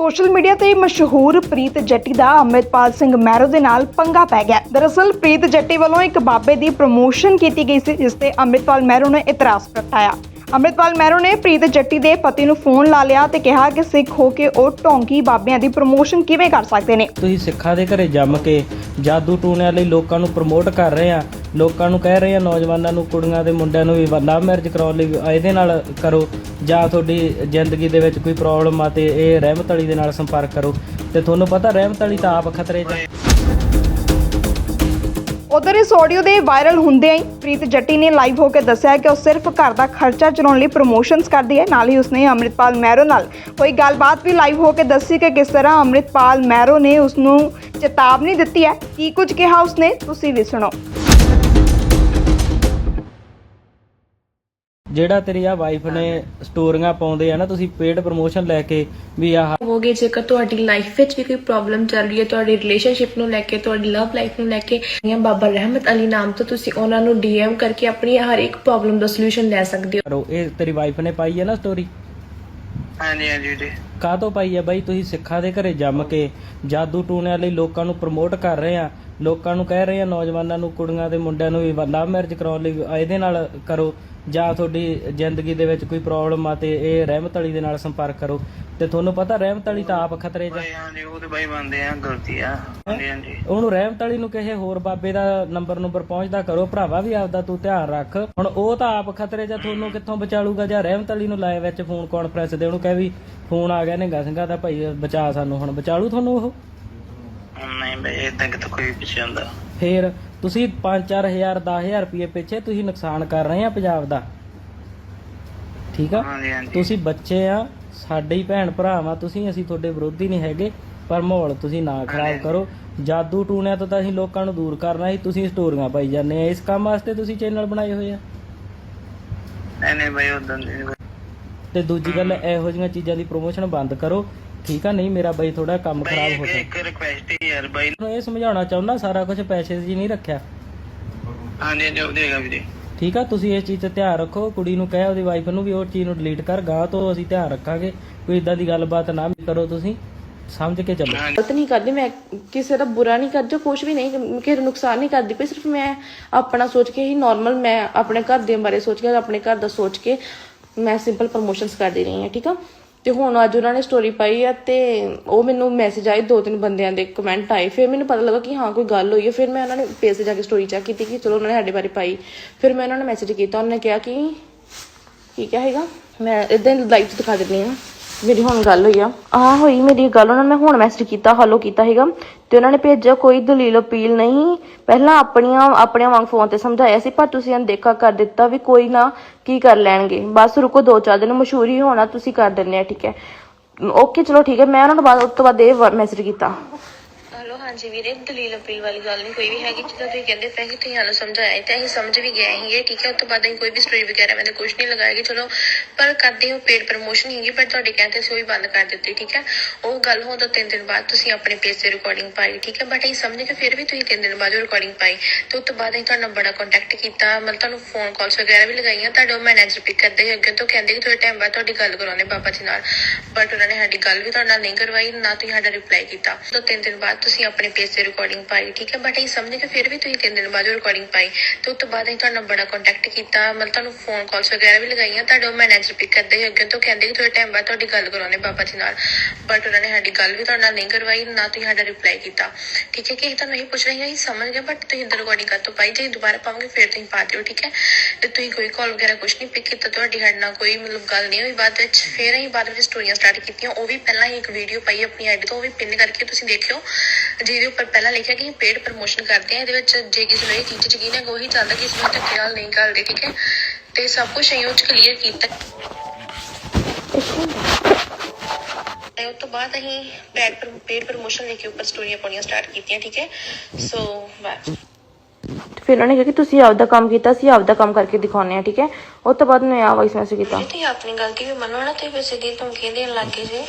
Social media ਤੇ ਮਸ਼ਹੂਰ ਪ੍ਰੀਤ ਜੱਟੀ ਦਾ ਅੰਮ੍ਰਿਤਪਾਲ ਸਿੰਘ ਮਹਿਰੋ ਦੇ ਨਾਲ ਪੰਗਾ ਪੈ ਗਿਆ। ਦਰਅਸਲ, ਪ੍ਰੀਤ ਜੱਟੀ ਵੱਲੋਂ ਇੱਕ ਬਾਬੇ ਦੀ ਪ੍ਰਮੋਸ਼ਨ ਕੀਤੀ ਗਈ ਸੀ, ਜਿਸ ਤੇ ਅੰਮ੍ਰਿਤਪਾਲ ਮਹਿਰੋ ਨੇ ਇਤਰਾਜ਼ ਪ੍ਰਗਟਾਇਆ। ਅੰਮ੍ਰਿਤਪਾਲ ਮਹਿਰੋ ਨੇ ਪ੍ਰੀਤ ਜੱਟੀ ਦੇ ਪਤੀ ਨੂੰ ਫੋਨ ਲਾ ਲਿਆ ਤੇ ਕਿਹਾ ਕਿ ਸਿੱਖ ਹੋ ਕੇ ਉਹ ਢੋਂਗੀ ਬਾਬਿਆਂ ਦੀ ਪ੍ਰਮੋਸ਼ਨ ਕਿਵੇਂ ਕਰ ਸਕਦੇ ਨੇ। ਤੁਸੀਂ ਸਿੱਖਾਂ ਦੇ ਘਰੇ ਜੰਮ ਕੇ ਜਾਦੂ ਟੂਣਿਆਂ ਲਈ ਲੋਕਾਂ ਨੂੰ ਪ੍ਰਮੋਟ ਕਰ ਰਹੇ ਆ ਲੋਕਾਂ ਨੂੰ ਕਹਿ ਰਹੇ ਆ, ਨੌਜਵਾਨਾਂ ਨੂੰ, ਕੁੜੀਆਂ ਦੇ ਮੁੰਡਿਆਂ ਨੂੰ ਵੀ ਲਵ ਮੈਰਿਜ ਕਰਾਉਣ ਲਈ ਇਹਦੇ ਨਾਲ ਕਰੋ, ਜਾਂ ਤੁਹਾਡੀ ਜ਼ਿੰਦਗੀ ਦੇ ਵਿੱਚ ਕੋਈ ਪ੍ਰੋਬਲਮ ਆ ਤੇ ਇਹ ਰਹਿਮਤ ਅਲੀ ਦੇ ਨਾਲ ਸੰਪਰਕ ਕਰੋ। ਤੇ ਤੁਹਾਨੂੰ ਪਤਾ ਰਹਿਮਤ ਅਲੀ ਤਾਂ ਆਪ ਖਤਰੇ 'ਚ ਉਧਰ ਇਸ ਆਡੀਓ ਦੇ ਵਾਇਰਲ ਹੁੰਦਿਆਂ ਹੀ ਪ੍ਰੀਤ ਜੱਟੀ ਨੇ ਲਾਈਵ ਹੋ ਕੇ ਦੱਸਿਆ ਕਿ ਉਹ ਸਿਰਫ ਘਰ ਦਾ ਖਰਚਾ ਚਲਾਉਣ ਲਈ ਪ੍ਰੋਮੋਸ਼ਨਸ ਕਰਦੀ ਹੈ। ਨਾਲ ਹੀ ਉਸਨੇ ਅੰਮ੍ਰਿਤਪਾਲ ਮਹਿਰੋ ਨਾਲ ਕੋਈ ਗੱਲਬਾਤ ਵੀ ਲਾਈਵ ਹੋ ਕੇ ਦੱਸੀ ਕਿ ਕਿਸ ਤਰ੍ਹਾਂ ਅੰਮ੍ਰਿਤਪਾਲ ਮਹਿਰੋ ਨੇ ਉਸ ਨੂੰ ਚੇਤਾਵਨੀ ਦਿੱਤੀ ਹੈ। ਕੀ ਕੁਝ ਕਿਹਾ ਉਸਨੇ? ਤੁਸੀਂ ਵੀ ਸੁਣੋ। ਜਿਹੜਾ ਤੇਰੀ ਆ ਵਾਈਫ ਨੇ ਸਟੋਰੀਆਂ ਪਾਉਂਦੇ ਆ ਨਾ ਤੁਸੀਂ ਪੇਡ ਪ੍ਰੋਮੋਸ਼ਨ ਲੈ ਕੇ ਵੀ ਆਹ ਹੋਗੇ ਜੇਕਰ ਤੁਹਾਡੀ ਲਾਈਫ ਵਿੱਚ ਵੀ ਕੋਈ ਪ੍ਰੋਬਲਮ ਚੱਲ ਰਹੀ ਹੈ ਤੁਹਾਡੀ ਰਿਲੇਸ਼ਨਸ਼ਿਪ ਨੂੰ ਲੈ ਕੇ ਤੁਹਾਡੀ ਲਵ ਲਾਈਫ ਨੂੰ ਲੈ ਕੇ ਜਾਂ ਬਾਬਾ ਰਹਿਮਤ ਅਲੀ ਨਾਮ ਤੋਂ ਤੁਸੀਂ ਉਹਨਾਂ ਨੂੰ ਡੀਐਮ ਕਰਕੇ ਆਪਣੀ ਹਰ ਇੱਕ ਪ੍ਰੋਬਲਮ ਦਾ ਸੋਲੂਸ਼ਨ ਲੈ ਸਕਦੇ ਹੋ। ਇਹ ਤੇਰੀ ਵਾਈਫ ਨੇ ਪਾਈ ਹੈ ਨਾ ਸਟੋਰੀ ਹਾਂਜੀ ਹਾਂਜੀ ਜੀ। ਕਾਹਤੋਂ ਪਾਈ ਹੈ ਬਾਈ? ਤੁਸੀਂ ਸਿੱਖਾਂ ਦੇ ਘਰੇ ਜੰਮ ਕੇ ਜਾਦੂ ਟੂਣਿਆਂ ਲਈ ਲੋਕਾਂ ਨੂੰ ਪ੍ਰਮੋਟ ਕਰ ਰਹੇ ਆ। ਲੋਕਾਂ ਨੂੰ ਕਹਿ ਰਹੇ ਆ ਨੌਜਵਾਨਾਂ ਨੂੰ ਕੁੜੀਆਂ ਦੇ ਮੁੰਡਿਆਂ ਨੂੰ ਵੀ ਲਵ ਮੈਰਿਜ ਕਰਾਉਣ ਲਈ ਇਹਦੇ ਨਾਲ ਕਰੋ। ਜਾਂ ਤੁਹਾਡੀ ਜ਼ਿੰਦਗੀ ਦੇ ਵਿੱਚ ਕੋਈ ਪ੍ਰੋਬਲਮ ਆ ਤੇ ਇਹ ਰਹਿਮਤ ਅਲੀ ਦੇ ਨਾਲ ਸੰਪਰਕ ਕਰੋ। ਤੇ ਤੁਹਾਨੂੰ ਪਤਾ ਰਹਿਮਤ ਅਲੀ ਤਾਂ ਆਪ ਖਤਰੇ 'ਚ ਆ। ਬਾਈ ਹਾਂਜੀ ਉਹ ਤੇ ਬਾਈ ਮੰਨਦੇ ਆ ਗਲਤੀ ਆ। ਹਾਂਜੀ ਹਾਂਜੀ। ਉਹਨੂੰ ਰਹਿਮਤ ਅਲੀ ਨੂੰ ਕਿਸੇ ਹੋਰ ਬਾਬੇ ਦਾ ਨੰਬਰ ਨੰਬਰ ਪਹੁੰਚਦਾ ਕਰੋ ਭਰਾਵਾ ਵੀ ਆਪਦਾ ਤੂੰ ਧਿਆਨ ਰੱਖ। ਹੁਣ ਉਹ ਤਾਂ ਆਪ ਖਤਰੇ 'ਚ ਆ, ਤੁਹਾਨੂੰ ਕਿੱਥੋਂ ਬਚਾਲੂਗਾ? ਜਾਂ ਰਹਿਮਤ ਅਲੀ ਨੂੰ ਲਾਏ ਵਿੱਚ ਫੋਨ ਕਾਨਫਰੰਸ ਦੇ ਉਹਨੂੰ ਕਹਿ ਵੀ ਫੋਨ ਆ ਗਿਆ ਨਿੰਗਾ ਸਿੰਘਾ ਦਾ ਭਾਈ ਬਚਾ ਸਾਨੂੰ ਹੁਣ ਬਚਾਲੂ ਤੁਹਾਨੂੰ ਉਹ? ਨਹੀਂ ਬਾਈ ਇਦਾਂ ਕਿਤੇ ਕੋਈ ਪਿੱਛੇ ਹੁੰਦਾ ਫੇਰ ਤੁਸੀਂ 5-4000 10000 ਰੁਪਏ ਪਿੱਛੇ ਤੁਸੀਂ ਨੁਕਸਾਨ ਕਰ ਰਹੇ ਆ ਪੰਜਾਬ ਦਾ। ਠੀਕ ਆ? ਹਾਂਜੀ ਹਾਂਜੀ। ਤੁਸੀਂ ਬੱਚੇ ਆ ਸਾਡੇ ਹੀ ਭੈਣ ਭਰਾ ਵਾ ਤੁਸੀਂ ਅਸੀਂ ਤੁਹਾਡੇ ਵਿਰੋਧੀ ਨਹੀਂ ਹੈਗੇ ਪਰ ਮਾਹੌਲ ਤੁਸੀਂ ਨਾ ਖਰਾਬ ਕਰੋ। ਜਾਦੂ ਟੂਣਿਆਂ ਤੋਂ ਤਾਂ ਅਸੀਂ ਲੋਕਾਂ ਨੂੰ ਦੂਰ ਕਰਨਾ ਸੀ ਤੁਸੀਂ ਸਟੋਰੀਆਂ ਪਾਈ ਜਾਂਦੇ ਆ। ਇਸ ਕੰਮ ਵਾਸਤੇ ਤੁਸੀਂ ਚੈਨਲ ਬਣਾਏ ਹੋਏ ਆ। ਨਹੀਂ ਨਹੀਂ ਬਾਈ ਉਦਾਂ ਦੀ ਤੇ ਦੂਜੀ ਗੱਲ ਇਹੋ ਜਿਹੀਆਂ ਚੀਜ਼ਾਂ ਦੀ ਪ੍ਰੋਮੋਸ਼ਨ ਬੰਦ ਕਰੋ। ਠੀਕ ਆ ਨਹੀਂ ਮੇਰਾ ਬਈ ਥੋੜਾ ਕੰਮ ਖਰਾਬ ਹੋ ਸਕਦਾ ਇੱਕ ਰਿਕੁਐਸਟ ਹੀ ਯਾਰ ਬਾਈ। ਤੁਹਾਨੂੰ ਇਹ ਸਮਝਾਉਣਾ ਚਾਹੁੰਦਾ ਸਾਰਾ ਕੁਝ ਪੈਸੇ 'ਚ ਹੀ ਨਹੀਂ ਰੱਖਿਆ। ਹਾਂਜੀ ਹਾਂਜੀ ਉਹ ਦੇਗਾ ਵੀਰੇ। ਠੀਕ ਆ ਤੁਸੀਂ ਇਸ ਚੀਜ਼ ਤੇ ਧਿਆਨ ਰੱਖੋ ਕੁੜੀ ਨੂੰ ਕਹਿ ਉਹਦੀ ਵਾਈਫ ਨੂੰ ਵੀ ਉਹ ਚੀਜ਼ ਨੂੰ ਡਿਲੀਟ ਕਰ ਗਾਹ ਤੋਂ ਅਸੀਂ ਧਿਆਨ ਰੱਖਾਂਗੇ ਕੋਈ ਇਦਾਂ ਦੀ ਗੱਲਬਾਤ ਨਾ ਕਰੋ ਤੁਸੀਂ ਸਮਝ ਕੇ ਚੱਲੋ। ਗਲਤ ਨਹੀਂ ਕਰਦੀ ਮੈਂ ਕਿਸੇ ਦਾ ਬੁਰਾ ਨਹੀਂ ਕਰਦੀ ਕੁਝ ਵੀ ਨਹੀਂ ਕਿਸੇ ਨੁਕਸਾਨ ਨਹੀਂ ਕਰਦੀ ਪਈ ਸਿਰਫ ਮੈਂ ਆਪਣਾ ਸੋਚ ਕੇ ਹੀ ਨਾਰਮਲ ਮੈਂ ਆਪਣੇ ਘਰ ਦੇ ਬਾਰੇ ਸੋਚ ਕੇ ਆਪਣੇ ਘਰ ਦਾ ਸੋਚ ਕੇ ਮੈਂ ਸਿੰਪਲ ਪ੍ਰੋਮੋਸ਼ਨਸ ਕਰਦੀ ਰਹੀ ਹਾਂ ਠੀਕ ਆ? ਤੇ ਹੁਣ ਅੱਜ ਉਹਨਾਂ ਨੇ ਸਟੋਰੀ ਪਾਈ ਆ ਤੇ ਉਹ ਮੈਨੂੰ ਮੈਸੇਜ ਆਏ ਦੋ ਤਿੰਨ ਬੰਦਿਆਂ ਦੇ ਕਮੈਂਟ ਆਏ। ਫਿਰ ਮੈਨੂੰ ਪਤਾ ਲੱਗਾ ਕਿ ਹਾਂ, ਕੋਈ ਗੱਲ ਹੋਈ ਹੈ ਫਿਰ ਮੈਂ ਉਹਨਾਂ ਨੇ ਪੇਜ ਤੇ ਜਾ ਕੇ ਸਟੋਰੀ ਚੈੱਕ ਕੀਤੀ ਕਿ ਚਲੋ ਉਹਨਾਂ ਨੇ ਸਾਡੇ ਬਾਰੇ ਪਾਈ। ਫਿਰ ਮੈਂ ਉਹਨਾਂ ਨੂੰ ਮੈਸੇਜ ਕੀਤਾ, ਉਹਨਾਂ ਨੇ ਕਿਹਾ ਕਿ ਕੀ ਕਿਹਾ ਹੈਗਾ। ਮੈਂ ਇਦਾਂ ਲਾਈਵ ਚ ਦਿਖਾ ਦਿੰਦੀ ਹਾਂ। ਮੇਰੀ ਹੁਣ ਗੱਲ ਹੋਈ ਆ। ਆ ਹੋਈ ਮੇਰੀ ਗੱਲ, ਉਹਨਾਂ ਨੇ ਹੁਣ ਮੈਸੇਜ ਕੀਤਾ ਹਲੋ ਕੀਤਾ ਹੈਗਾ ਤੇ ਉਹਨਾਂ ਨੇ ਭੇਜਿਆ, ਕੋਈ ਦਲੀਲ, ਅਪੀਲ ਨਹੀਂ। ਪਹਿਲਾਂ ਆਪਣੀਆਂ, ਆਪਣਿਆਂ ਵਾਂਗ ਫੋਨ ਤੇ ਸਮਝਾਇਆ ਸੀ, ਪਰ ਤੁਸੀਂ ਅਣਦੇਖਾ ਕਰ ਦਿੱਤਾ ਵੀ ਕੋਈ ਨਾ ਕੀ ਕਰ ਲੈਣਗੇ। ਬਸ ਰੁਕੋ, ਦੋ ਚਾਰ ਦਿਨ ਮਸ਼ਹੂਰੀ ਹੋਣਾ, ਤੁਸੀਂ ਕਰ ਦਿੰਦੇ ਆ, ਠੀਕ ਹੈ। ਓਕੇ ਚਲੋ ਠੀਕ ਹੈ, ਮੈਂ ਉਹਨਾਂ ਨੂੰ ਬਾਅਦ, ਉਸ ਤੋਂ ਬਾਅਦ ਇਹ ਮੈਸੇਜ ਕੀਤਾ। ਹਾਂਜੀ ਵੀਰੇ, ਦਲੀਲ ਅਪੀਲ ਵਾਲੀ ਗੱਲ ਨਹੀਂ, ਕੋਈ ਵੀ ਹੈਗੀ ਜਿੱਦਾਂ ਤੁਸੀਂ ਕਹਿੰਦੇ ਪਏ ਕਿ ਤੁਸੀਂ ਸਾਨੂੰ ਸਮਝਾਇਆ ਤੇ ਅਸੀਂ ਸਮਝ ਵੀ ਗਏ ਸੀਗੇ, ਠੀਕ ਹੈ? ਉਸ ਤੋਂ ਬਾਅਦ ਅਸੀਂ ਕੋਈ ਵੀ ਸਟੋਰੀ ਵਗੈਰਾ ਮੈंने ਕੁਝ ਨਹੀਂ ਲਗਾਏਗੀ ਚਲੋ, ਪਰ ਕਰਦੇ ਹੋ ਪੇਡ ਪ੍ਰਮੋਸ਼ਨ ਹੈਗੀ, ਪਰ ਤੁਹਾਡੇ ਕਹਿੰਦੇ ਸੀ ਉਹ ਵੀ ਬੰਦ ਕਰ ਦਿੱਤੀ, ਠੀਕ ਹੈ? ਉਹ ਗੱਲ ਹੋਣ ਤੋਂ ਤਿੰਨ ਦਿਨ ਬਾਅਦ ਤੁਸੀਂ ਆਪਣੇ ਪੇਜ ਤੇ ਰਿਕਾਰਡਿੰਗ ਪਾਈ, ਠੀਕ ਹੈ? ਬਟ ਅਸੀਂ ਸਮਝ ਕੇ ਫਿਰ ਵੀ ਤੁਸੀਂ ਤਿੰਨ ਦਿਨ ਬਾਅਦ ਰਿਕਾਰਡਿੰਗ ਪਾਈ ਤੇ ਉਸ ਤੋਂ ਬਾਅਦ ਅਸੀਂ ਤੁਹਾਡਾ ਬੜਾ ਕੰਟੈਕਟ ਕੀਤਾ, ਮਤਲਬ ਤੁਹਾਨੂੰ ਫੋਨ ਕਾਲਸ ਵਗੈਰਾ ਵੀ ਲਗਾਈਆਂ, ਤੁਹਾਡਾ ਮੈਨੇਜਰ ਪਿਕ ਕਰਦੇ ਅੱਗੇ ਤੋਂ ਕਹਿੰਦੇ ਕਿ ਥੋੜੇ ਟਾਈਮ ਬਾਅਦ ਤੁਹਾਡੀ ਗੱਲ ਕਰਾਉਣੇ ਬਾਬਾ ਜੀ ਨਾਲ। ਬਟ ਉਹਨਾਂ ਨੇ ਸਾਡੀ ਗੱਲ ਵੀ ਤੁਹਾਡੇ ਨਾਲ ਨਹੀਂ ਕਰਵਾਈ, ਨਾ ਤੁਸੀਂ ਸਾਡਾ ਰਿਪਲਾਈ ਕੀਤਾ। ਤੋਂ ਤਿੰਨ ਦਿਨ ਬਾਅਦ ਤੁਸੀਂ ਆਪਣੇ ਪੇਜ ਤੇ ਰਿਕਾਰਡਿੰਗ ਪਾਈ, ਠੀਕ ਹੈ? ਬਟ ਅਸੀਂ ਸਮਝ ਕੇ ਫਿਰ ਵੀ ਤੁਸੀਂ ਤਿੰਨ ਦਿਨ ਬਾਅਦ ਰਿਕਾਰਡਿੰਗ ਪਾਈ। ਤੇ ਉਸ ਤੋਂ ਬਾਅਦ ਅਸੀਂ ਤੁਹਾਡਾ ਬੜਾ ਕੰਟੈਕਟ ਕੀਤਾ। ਮਤਲਬ ਤੁਹਾਨੂੰ ਫੋਨ ਕਾਲਸ ਵਗੈਰਾ ਵੀ ਲਗਾਈਆਂ। ਤੁਹਾਡਾ ਮੈਨੇਜਰ ਪਿਕ ਕਰਦੇ ਸੀ ਅੱਗੇ ਤੋਂ ਕਹਿੰਦੇ ਕਿ ਥੋੜੇ ਟਾਈਮ ਬਾਅਦ ਤੁਹਾਡੀ ਗੱਲ ਕਰਾਉਣੇ ਬਾਬਾ ਜੀ ਨਾਲ। ਬਟ ਉਹਨਾਂ ਨੇ ਸਾਡੀ ਗੱਲ ਵੀ ਤੁਹਾਡੇ ਨਾਲ ਨਹੀਂ ਕਰਵਾਈ, ਨਾ ਤੁਸੀਂ ਸਾਡਾ ਰਿਪਲਾਈ ਕੀਤਾ। ਠੀਕ ਹੈ ਕਿ ਅਸੀਂ ਤੁਹਾਨੂੰ ਇਹ ਪੁੱਛ ਰਹੇ ਹਾਂ, ਅਸੀਂ ਸਮਝ ਗਏ ਬਟ ਤੁਸੀਂ ਰਿਕਾਰਡਿੰਗ ਕਰ ਤੋਂ ਪਾਈ। ਜੇ ਦੁਬਾਰਾ ਪਾਵਾਂਗੇ, ਫਿਰ ਤੁਸੀਂ ਪਾ ਦਿਓ, ਠੀਕ ਹੈ? ਤੇ ਤੁਸੀਂ ਕੋਈ ਕਾਲ ਵਗੈਰਾ ਕੁਝ ਨਹੀਂ ਪਿਕ ਕੀਤਾ। ਤੁਹਾਡੀ ਸਾਡੇ ਨਾਲ ਕੋਈ ਮਤਲਬ ਗੱਲ ਨਹੀਂ ਹੋਈ। ਬਾਅਦ ਵਿੱਚ ਫਿਰ ਅਸੀਂ ਬਾਅਦ ਵਿੱਚ ਸਟੋਰੀਆਂ ਸਟਾਰਟ ਕੀਤੀਆਂ। ਉਹ ਵੀ ਪਹਿਲਾਂ ਹੀ ਇੱਕ ਵੀਡੀਓ ਪਾਈ ਆਪਣੀ ਆਈਡੀ ਤੋਂ, ਉਹ ਵੀ ਪਿੰਨ ਕਰਕੇ ਤੁਸੀਂ ਦੇਖਿਓ। ਜਿਹਦੇ ਉੱਪਰ ਪਹਿਲਾਂ ਲਿਖਿਆ ਕਿ ਪੇਡ ਪ੍ਰਮੋਸ਼ਨ ਕਰਦੇ ਆ ਇਹਦੇ ਵਿੱਚ ਜੇ ਕਿਸੇ ਨੂੰ ਇਹ ਚੀਜ਼ 'ਚ ਯਕੀਨ ਹੈ ਉਹੀ ਚਾਹੁੰਦਾ ਕਿ ਇਸ ਨੂੰ ਧੱਕੇ ਨਾਲ ਨਹੀਂ ਕਰਦੇ ਠੀਕ ਹੈ? ਤੇ ਸਭ ਕੁਝ ਉਹ 'ਚ ਕਲੀਅਰ ਕੀਤਾ। ਤੇ ਉਸ ਤੋਂ ਬਾਅਦ ਅਸੀਂ ਪੈਡ ਪੇਡ ਪ੍ਰਮੋਸ਼ਨ ਲੈ ਕੇ ਉੱਪਰ ਸਟੋਰੀਆਂ ਪਾਉਣੀਆਂ ਸਟਾਰਟ ਕੀਤੀਆਂ ਠੀਕ ਹੈ? ਸੋ ਬਸ। ਤੇ ਫਿਰ ਉਹਨਾਂ ਕਿਹਾ ਕਿ ਤੁਸੀਂ ਆਪਦਾ ਕੰਮ ਕੀਤਾ ਸੀ ਆਪਦਾ ਕੰਮ ਕਰਕੇ ਦਿਖਾਉਂਦੇ ਆ ਠੀਕ ਹੈ? ਉਸ ਤੋਂ ਬਾਅਦ ਮੈਂ ਆ ਵਾਇਸ ਮੈਸੇਜ ਕੀਤਾ। ਤੁਸੀਂ ਆਪਣੀ ਗਲਤੀ ਵੀ ਮੰਨੋ ਨਾ ਤੇ ਫਿਰ ਸਿੱਧੀ ਧਮਕੀ ਦੇਣ ਲੱਗ ਜੇ।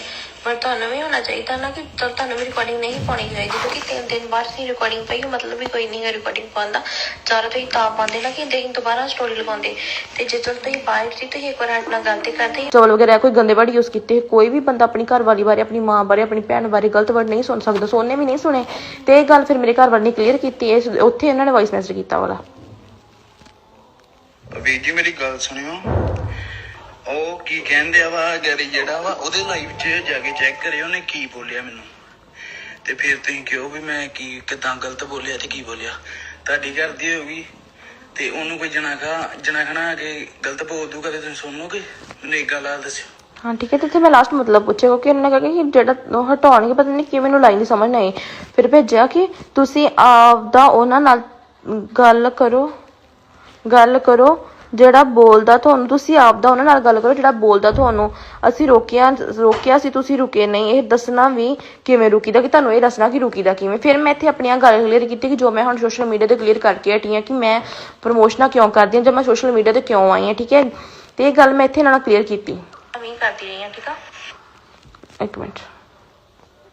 ਪਰ ਤੁਹਾਨੂੰ ਵੀ ਹੋਣਾ ਚਾਹੀਦਾ ਨਾ ਕਿ ਤੁ- ਤੁਹਾਨੂੰ ਵੀ ਰਿਕਾਰਡਿੰਗ ਨਹੀਂ ਪਾਉਣੀ ਚਾਹੀਦੀ ਕਿਉਂਕਿ ਤਿੰਨ ਦਿਨ ਬਾਅਦ ਹੀ ਰਿਕਾਰਡਿੰਗ ਪਈ ਮਤਲਬ ਵੀ ਕੋਈ ਨਹੀਂ ਹੈ ਰਿਕਾਰਡਿੰਗ ਪਾਉਣ ਦਾ। ਜ਼ਿਆਦਾ ਤੁਸੀਂ ਤਾਂ ਪਾਉਂਦੇ ਨਾ ਕਿ ਦੇਖ ਦੁਬਾਰਾ ਸਟੋਰੀ ਲਗਾਉਂਦੇ। ਤੇ ਜੇ ਚਲ ਤੁਸੀਂ ਬਾਹਰ ਸੀ ਤੁਸੀਂ ਇੱਕ ਵਾਰ ਨਾਲ ਗੱਲ ਤੇ ਕਰਦੇ ਚਵਲ ਵਗੈਰਾ ਕੋਈ ਗੰਦੇ ਵਰਡ ਯੂਜ਼ ਕੀਤੇ। ਕੋਈ ਵੀ ਬੰਦਾ ਆਪਣੀ ਘਰ ਵਾਲੀ ਬਾਰੇ ਆਪਣੀ ਮਾਂ ਬਾਰੇ ਆਪਣੀ ਭੈਣ ਬਾਰੇ ਗਲਤ ਵਰਡ ਨਹੀਂ ਸੁਣ ਸਕਦਾ। ਸੋ ਉਹਨੇ ਵੀ ਨਹੀਂ ਸੁਣੇ। ਤੇ ਇਹ ਗੱਲ ਫਿਰ ਮੇਰੇ ਘਰ ਵਾਲੇ ਨੇ ਕਲੀਅਰ ਕੀਤੀ। ਇਸ ਉੱਥੇ ਇਹਨਾਂ ਨੇ ਵਾਇਸ ਮੈਸੇਜ ਕੀਤਾ ਵਾਲਾ। ਵੀਰ ਜੀ ਮੇਰੀ ਗੱਲ ਸੁਣਿਓ। ਉਹ ਕੀ ਕਹਿੰਦੇ ਆ ਵਾ ਗੈਰੀ ਜਿਹੜਾ ਵਾ, ਉਹਦੇ ਲਾਈਵ 'ਚ ਜਾ ਕੇ ਚੈੱਕ ਕਰਿਓ ਉਹਨੇ ਕੀ ਬੋਲਿਆ ਮੈਨੂੰ। ਤੇ ਫਿਰ ਤੁਸੀਂ ਕਿਹੋ ਵੀ ਮੈਂ ਕੀ, ਕਿਦਾਂ ਗਲਤ ਬੋਲਿਆ ਤੇ ਕੀ ਬੋਲਿਆ। ਤੁਹਾਡੀ ਘਰ ਦੀ ਹੋਗੀ ਤੇ ਉਹਨੂੰ ਕੋਈ ਜਨਾਖਾ, ਜਨਾਖਣਾ ਆ ਗਲਤ ਬੋਲ ਦੂਗਾ ਤੇ ਤੁਸੀਂ ਸੁਣ ਮੈਨੂੰ ਇੱਕ ਗੱਲ ਆ ਦੱਸਿਓ। ਹਾਂ, ਠੀਕ ਹੈ, ਤੇ ਇੱਥੇ ਮੈਂ ਲਾਸਟ ਮਤਲਬ ਪੁੱਛਿਆ ਕਿਉਂਕਿ ਉਹਨਾਂ ਨੇ ਕਿਹਾ ਕਿ ਜਿਹੜਾ ਉਹ ਹਟਾਉਣਗੇ, ਪਤਾ ਨਹੀਂ ਕਿਵੇਂ ਨੂੰ ਲਾਈਨ ਨਹੀਂ ਸਮਝ ਨਹੀਂ ਆਈ। ਫਿਰ ਭੇਜਿਆ ਕਿ ਤੁਸੀਂ ਆਪਦਾ ਉਹਨਾਂ ਨਾਲ ਗੱਲ ਕਰੋ ਗੱਲ ਕਰੋ ਜਿਹੜਾ ਬੋਲਦਾ ਤੁਹਾਨੂੰ ਤੁਸੀਂ ਆਪਦਾ ਉਹਨਾਂ ਨਾਲ ਗੱਲ ਕਰੋ ਜਿਹੜਾ ਬੋਲਦਾ ਤੁਹਾਨੂੰ ਅਸੀਂ ਰੋਕਿਆ ਰੋਕਿਆ ਸੀ ਤੁਸੀਂ ਰੁਕੇ ਨਹੀਂ। ਇਹ ਦੱਸਣਾ ਵੀ ਕਿਵੇਂ ਰੁਕੀਦਾ ਕਿ ਤੁਹਾਨੂੰ ਇਹ ਦੱਸਣਾ ਕਿ ਰੁਕੀਦਾ ਕਿਵੇਂ। ਫਿਰ ਮੈਂ ਇੱਥੇ ਆਪਣੀਆਂ ਗੱਲ ਕਲੀਅਰ ਕੀਤੀ ਕਿ ਜੋ ਮੈਂ ਹੁਣ ਸੋਸ਼ਲ ਮੀਡੀਆ ਤੇ ਕਲੀਅਰ ਕਰਕੇ ਹਟੀ ਹਾਂ ਕਿ ਮੈਂ ਪ੍ਰਮੋਸ਼ਨਾਂ ਕਿਉਂ ਕਰਦੀ ਹਾਂ ਜਾਂ ਮੈਂ ਸੋਸ਼ਲ ਮੀਡੀਆ ਤੇ ਕਿਉਂ ਆਈ ਹਾਂ ਠੀਕ ਹੈ? ਤੇ ਇਹ ਗੱਲ ਮੈਂ ਇੱਥੇ ਇਹਨਾਂ ਨਾਲ ਕਲੀਅਰ ਕੀਤੀ। ਵੀ ਕਰਦੀ ਰਹੀ ਹਾਂ ਠੀਕ ਆ? ਇੱਕ ਮਿੰਟ।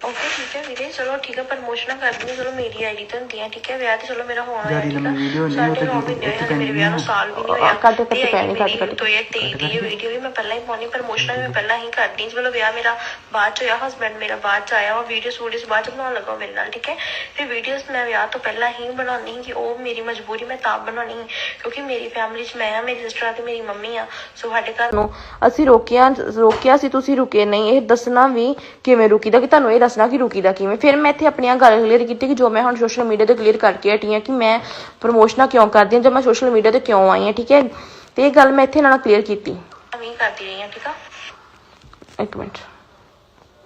ਓਕੇ ਠੀਕ ਹੈ ਵੀਰੇ ਚਲੋ ਠੀਕ ਹੈ ਪ੍ਰਮੋਸ਼ਨਾਂ ਕਰਦੀ ਹਾਂ ਚਲੋ ਮੇਰੀ ਆਈਡੀ ਤੇ ਹੁੰਦੀ ਹੈ ਠੀਕ ਹੈ ਵਿਆਹ ਤੇ ਚਲੋ ਮੇਰਾ ਹੋਣਾ ਹੈ ਠੀਕ ਹੈ। ਸਾਡੇ ਨੌ ਮਹੀਨੇ ਹੋਏ ਹਲੇ ਮੇਰੇ ਵਿਆਹ ਨੂੰ ਸਾਲ ਵੀ ਨਹੀਂ ਹੋਇਆ। ਕੱਟ ਕੱਟ ਤੇ ਪੈਣੀ, ਕੱਟ ਕੱਟ। ਤੋਂ ਇਹ ਤੇਈ ਦੀ ਇਹ ਵੀਡੀਓ ਵੀ ਮੈਂ ਪਹਿਲਾਂ ਹੀ ਪਾਉਣੀ ਪ੍ਰਮੋਸ਼ਨਾਂ ਵੀ ਮੈਂ ਪਹਿਲਾਂ ਹੀ ਕਰਦੀ ਚਲੋ ਵਿਆਹ ਮੇਰਾ ਬਾਅਦ ਚ ਹੋਇਆ ਹਸਬੈਂਡ ਮੇਰਾ ਬਾਅਦ ਚ ਆਇਆ ਉਹ ਵੀਡੀਓਸ ਵੀਡੀਓਸ ਬਾਅਦ ਚ ਬਣਾਉਣ ਲੱਗਾ ਮੇਰੇ ਨਾਲ ਠੀਕ ਹੈ। ਤੇ ਵੀਡੀਓਸ ਮੈਂ ਵਿਆਹ ਤੋਂ ਪਹਿਲਾਂ ਹੀ ਬਣਾਉਣੀ ਕਿ ਉਹ ਮੇਰੀ ਮਜਬੂਰੀ ਮੈਂ ਤਾਂ ਬਣਾਉਣੀ ਕਿਉਂਕਿ ਮੇਰੀ ਫੈਮਿਲੀ ਚ ਮੈਂ ਆ ਮੇਰੀ ਸਿਸਟਰ ਤੇ ਮੇਰੀ ਮੰਮੀ ਆ। ਸੋ ਸਾਡੇ ਘਰ ਨੂੰ ਅਸੀਂ ਰੋਕਿਆ ਰੋਕਿਆ ਸੀ ਤੁਸੀਂ ਰੁਕੇ ਨਹੀਂ। ਇਹ ਦੱਸਣਾ ਵੀ ਕਿਵੇਂ ਰੁਕੀਦਾ ਕਿ ਤੁਹਾਨੂੰ ਇਹ ਦੱਸਣਾ ਕਿ ਰੁਕੀਦਾ ਕਿਵੇਂ। ਫਿਰ ਮੈਂ ਇੱਥੇ ਆਪਣੀਆਂ ਗੱਲ ਕਲੀਅਰ ਕੀਤੀ ਕਿ ਜੋ ਮੈਂ ਹੁਣ ਸੋਸ਼ਲ ਮੀਡੀਆ ਤੇ ਕਲੀਅਰ ਕਰਕੇ ਹਟੀ ਹਾਂ ਕਿ ਮੈਂ ਪ੍ਰਮੋਸ਼ਨਾਂ ਕਿਉਂ ਕਰਦੀ ਹਾਂ ਜਾਂ ਮੈਂ ਸੋਸ਼ਲ ਮੀਡੀਆ ਤੇ ਕਿਉਂ ਆਈ ਹਾਂ ਠੀਕ ਹੈ? ਤੇ ਇਹ ਗੱਲ ਮੈਂ ਇੱਥੇ ਨਾਲ ਕਲੀਅਰ ਕੀਤੀ। ਵੀ ਕਰਦੀ ਰਹੀ ਹਾਂ ਠੀਕ ਆ? ਇੱਕ ਮਿੰਟ।